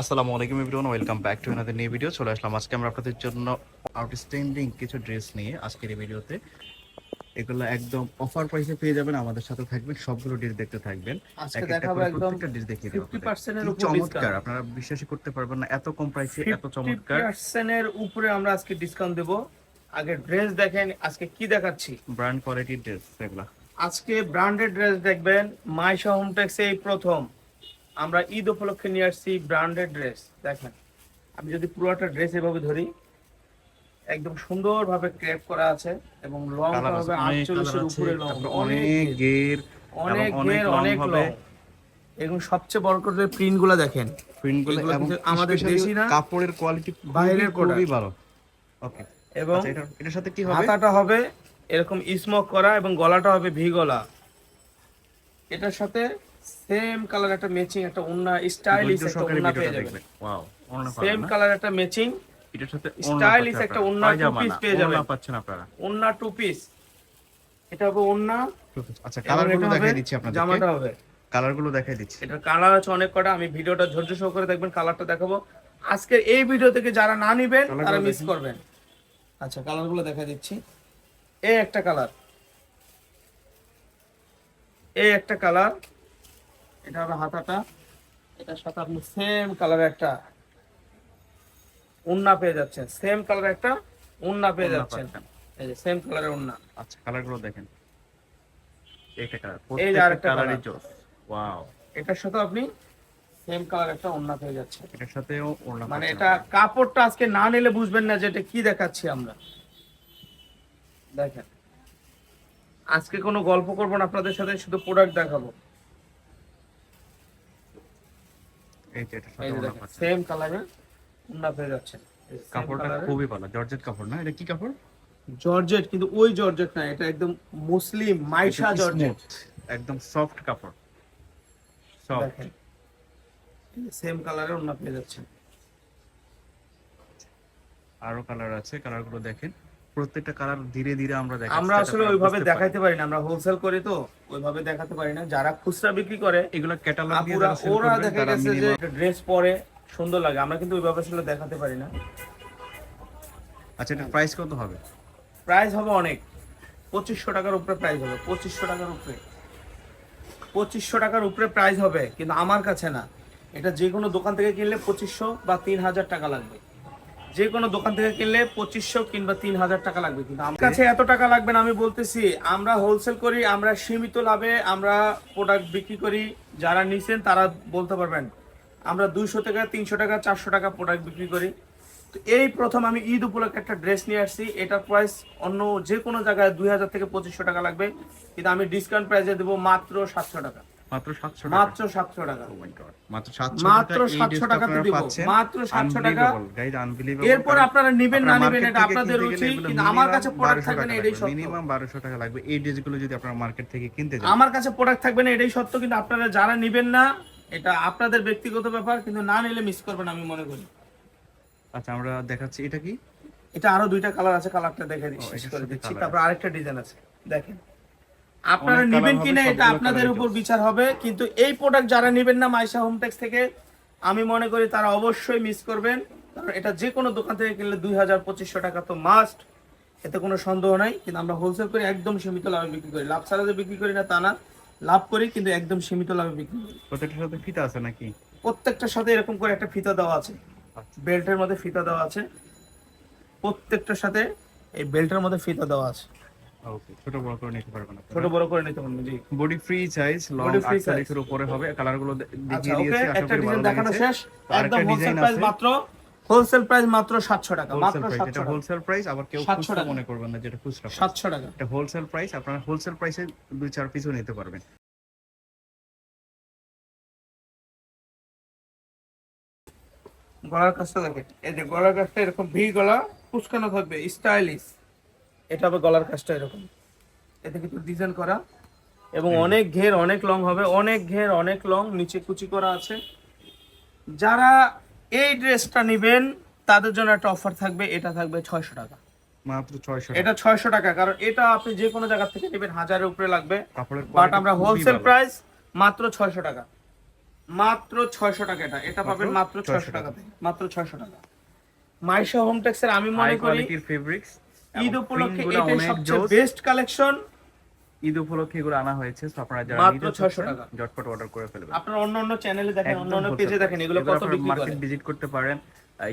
আসসালামু আলাইকুম everyone welcome back to another new video চলে আসলাম আজকে আমরা আপনাদের জন্য আউটস্ট্যান্ডিং কিছু ড্রেস নিয়ে আজকের এই ভিডিওতে এগুলো একদম অফার প্রাইসে পেয়ে যাবেন আমাদের সাথে থাকবেন সবগুলো ড্রেস দেখতে থাকবেন। আজকে দেখাবো একদম প্রত্যেকটা ড্রেস দেখিয়ে দেবো 50% এর কি চমৎকার আপনারা বিশ্বাসই করতে পারবেন না এত কম প্রাইসে এত চমৎকার। 50% এর উপরে আমরা আজকে ডিসকাউন্ট দেব। আগে ড্রেস দেখেন আজকে কি দেখাচ্ছি? ব্র্যান্ড কোয়ালিটির ড্রেস এগুলা। আজকে ব্র্যান্ডেড ড্রেস দেখবেন মাইশা হোমটেক্সে এই প্রথম। আমরা ঈদ উপলক্ষে নিয়ে আসছি ব্র্যান্ডেড ড্রেস দেখেন আমি যদি পুরোটা ড্রেস এভাবে ধরি একদম সুন্দরভাবে ক্রেপ করা আছে এবং লং হবে অনেক আটচল্লিশের উপরে লং অনেক গের অনেক এবং অনেক। লং এবং সবচেয়ে বড় করে প্রিন্টগুলো দেখেন। প্রিন্টগুলো আমাদের দেশি না, কাপড়ের কোয়ালিটি বাইরের খুবই ভালো। ওকে এবং আচ্ছা এটার সাথে কি হবে? হাতাটা হবে এরকম স্মোক করা এবং গলাটা হবে ভি গলা। এটার সাথে সেম কালার একটা ম্যাচিং একটা ওন্না স্টাইলিশ একটা ওন্না পেয়ে যাবেন। ওয়াও সেম কালার একটা ম্যাচিং এটার সাথে Stylish একটা ওড়না two piece পেয়ে যাবেন। পাচ্ছেন আপনারা। ওন্না টু পিস এটা হবে ওন্না আচ্ছা কালার এটা গুলো দেখাই দিচ্ছি আপনাদেরকে। জামাটা হবে। কালারগুলো দেখাই দিচ্ছি। এটার কালার আছে অনেক কটা আমি ভিডিওটা ধৈর্য সহকারে দেখবেন কালারটা দেখাবো। আজকের এই ভিডিও থেকে যারা না নিবেন তারা মিস করবেন। আচ্ছা কালারগুলো দেখা দিচ্ছি। এই একটা কালার এই একটা কালার এটা হবে হাতাটা। এটার সাথে আপনি সেম কালার একটা উন্না পেয়ে যাচ্ছেন। সেম কালার একটা উন্না পেয়ে যাচ্ছেন। এই যে সেম কালারের উন্না। আচ্ছা কালারগুলো দেখেন। এইটা কালার এই যে আরেকটা colour। জোস। ওয়াও এটার সাথে আপনি সেম কালার একটা উন্না পেয়ে যাচ্ছেন। এটার সাথেও ওড়না মানে এটা কাপড়টা আজকে না নিলে বুঝবেন না যে এটা কি দেখাচ্ছি আমরা। দেখেন। আজকে কোনো গল্প করব না আপনাদের সাথে শুধু প্রোডাক্ট দেখাবো। এই যে এটার সাথে ওড়না পাচ্ছেন সেম কালারের উন্না পেয়ে যাচ্ছেন। কাপড়টা খুবই ভালো জর্জেট কাপড় না? এটা কি কাপড়? জর্জেট কিন্তু ওই জর্জেট না এটা একদম মুসলিম মাইশা জর্জেট। একদম সফট কাপড়। সফট সেম কালারের উন্না পেয়ে যাচ্ছেন। আরও কালার আছে কালারগুলো দেখেন। প্রত্যেকটা কালার ধীরে ধীরে আমরা দেখাচ্ছি আমরা আসলে ওইভাবে দেখাইতে পারি না আমরা হোলসেল করি তো ওইভাবে দেখাতে পারি না। যারা খুচরা বিক্রি করে। এগুলো ক্যাটালগ দিয়ে ওরা দেখা গেছে যে ড্রেস পরে সুন্দর লাগে আমরা কিন্তু ওইভাবে আসলে দেখাতে পারি না। আচ্ছা এটা প্রাইস কত হবে? প্রাইস হবে অনেক। পঁচিশশো টাকার উপরে প্রাইস হবে পঁচিশশো টাকার উপরে। পঁচিশশো টাকার উপরে প্রাইস হবে কিন্তু আমার কাছে না। এটা যে কোনো দোকান থেকে কিনলে পঁচিশশো বা তিন হাজার টাকা লাগবে। যে কোনো দোকান থেকে কিনলে পঁচিশশো কিংবা তিন হাজার টাকা লাগবে কিন্তু আমার কাছে এত টাকা লাগবে না, আমি বলতেছি, আমরা হোলসেল করি, আমরা সীমিত লাভে আমরা প্রোডাক্ট বিক্রি করি, যারা নিছেন তারা বলতে পারবেন, আমরা দুইশো টাকা তিনশো টাকা, চারশো টাকা প্রোডাক্ট বিক্রি করি। তো এই প্রথম আমি ঈদ উপলক্ষে একটা ড্রেস নিয়ে আসছি, এটার প্রাইস অন্য যে কোনো জায়গায় দুই হাজার থেকে পঁচিশশো টাকা লাগবে, কিন্তু আমি ডিসকাউন্ট প্রাইসে দেবো মাত্র সাতশো টাকা। মাত্র 700 টাকা। মাত্র সাতশো টাকা। Oh my God, মাত্র 700 মাত্র 700 টাকাতে দিব। মাত্র 700 টাকা। Unbelievable, guys, এরপর আপনারা নিবেন না আপনারা এটা আপনাদের রুচি কিন্তু আমার কাছে প্রোডাক্ট থাকবে না এটাই। সত্য। Minimum 1200 টাকা লাগবে। এই ড্রেসগুলো যদি আপনারা মার্কেট থেকে কিনতে যান। আমার কাছে প্রোডাক্ট থাকবে না এটাই সত্য কিন্তু আপনারা যারা নিবেন না এটা আপনাদের ব্যক্তিগত ব্যাপার কিন্তু না নিলে মিস করবেন আমি মনে করি। আচ্ছা আমরা দেখাচ্ছি। এটা কি? এটা আরও দুইটা কালার আছে কালারটা দেখে দিচ্ছি। তারপর আরেকটা ডিজাইন আছে। দেখেন। আপনারা নেবেন কিনা এটা আপনাদের উপর বিচার হবে। কিন্তু এই প্রোডাক্ট যারা নিবেন না মাইশা হোমটেক্স থেকে আমি মনে করি তারা অবশ্যই মিস করবেন। কারণ এটা যে কোনো দোকান থেকে কিনলে দুই হাজার পঁচিশশো টাকা তো মাস্ট এতে কোনো সন্দেহ নাই কিন্তু আমরা হোলসেল করি একদম সীমিত লাভে বিক্রি করি। লাভ ছাড়া যে বিক্রি করি না তা না লাভ করি কিন্তু একদম সীমিত লাভে বিক্রি করি। প্রত্যেকটার সাথে ফিতা আছে নাকি? প্রত্যেকটার সাথে এরকম করে একটা ফিতা দেওয়া আছে। আচ্ছা। বেল্টের মধ্যে ফিতা দেওয়া আছে। প্রত্যেকটার সাথে এই বেল্টের মধ্যে ফিতা দেওয়া আছে। ওকে ছোট বড় করে নিতে পারবেন ছোট বড় করে নিতে পারবেন জি। Body free size long Body free size। 48 এর উপরে হবে কালারগুলো আচ্ছা দেখিয়ে দিয়েছি আশা একটা করি ভালো ডিজাইন দেখানো শেষ। একদম হোলসেল প্রাইস মাত্র হোলসেল প্রাইস মাত্র 700 টাকা মাত্র 700 টাকা। হোলসেল প্রাইস আবার কেউ খুচরা মনে করবেন না যেটা খুচরা 700 টাকা। এটা হোলসেল প্রাইস আপনারা হোলসেল প্রাইসে দুই চার পিসও নিতে পারবেন। গলার কাজটা দেখেন এই যে গলার কাজটা এরকম ভি গলা কুচকানো থাকবে স্টাইলিশ এটা হবে গলার কাজটা এরকম। এতে কিন্তু ডিজাইন করা এবং অনেক ঘের অনেক লং হবে। অনেক ঘের অনেক লং নিচে কুচি করা আছে। যারা এই ড্রেসটা নেবেন তাদের জন্য একটা অফার থাকবে। এটা থাকবে ছয়শো টাকা। মাত্র 600 টাকা। এটা ছয়শো টাকা কারণ এটা আপনি যে কোনো জায়গা থেকে নেবেন হাজারের উপরে লাগবে। বাট আমরা হোলসেল প্রাইস মাত্র ছয়শো টাকা। মাত্র ছয়শো টাকা এটা। এটা পাবেন মাত্র ছয়শো 600 টাকাতে মাত্র ছয়শো টাকা। মাইশা হোম টেক্সের আমি মনে করি ফেব্রিক্স ঈদ উপলক্ষে সবচেয়ে বেস্ট কালেকশন ঈদ উপলক্ষে এগুলো আনা হয়েছে তো আপনারা যারা মাত্র 600 টাকা। অর্ডার করে ফেলবেন। আপনার অন্য অন্য চ্যানেলে দেখেন অন্য অন্য পেজে দেখেন এগুলো কত বিক্রি করে মার্কেট ভিজিট করতে পারেন।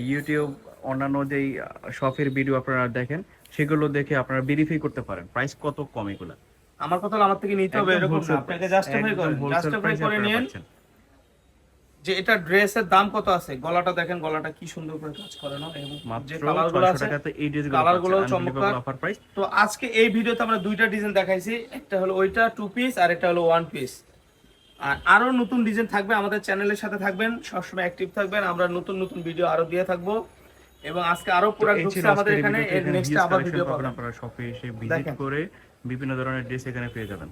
ইউটিউব অন্যান্য যেই শপের ভিডিও আপনারা দেখেন সেগুলো দেখে আপনারা ভেরিফাই করতে পারেন। প্রাইস কত কম এগুলো? আমার কথা হলো আমার থেকে নিতে হবে এরকম আপনাকে জাস্টিফাই করেন জাস্টিফাই করে নিন। যে এটা ড্রেসের দাম কত আছে? গলাটা দেখেন গলাটা কি সুন্দর করে কাজ করানো এবং যে কালারগুলো 600 আছে এই ড্রেসগুলো কালারগুলো পাচ্ছেন চমৎকার। তো আজকে এই ভিডিওতে আমরা দুইটা ডিজাইন দেখাইছি একটা হলো ওইটা টু পিস আর একটা হলো ওয়ান পিস আর আরও নতুন ডিজাইন থাকবে আমাদের চ্যানেলের সাথে থাকবেন সবসময় অ্যাক্টিভ থাকবেন আমরা নতুন নতুন ভিডিও আরও দিয়ে থাকব। এবং আজকে আরও প্রোডাক্ট ঢুকছে আমাদের এখানে এর নেক্সট আবার ভিডিও পাবেন। আপনারা শপে এসে ভিজিট করে বিভিন্ন ধরনের ড্রেস এখানে পেয়ে যাবেন।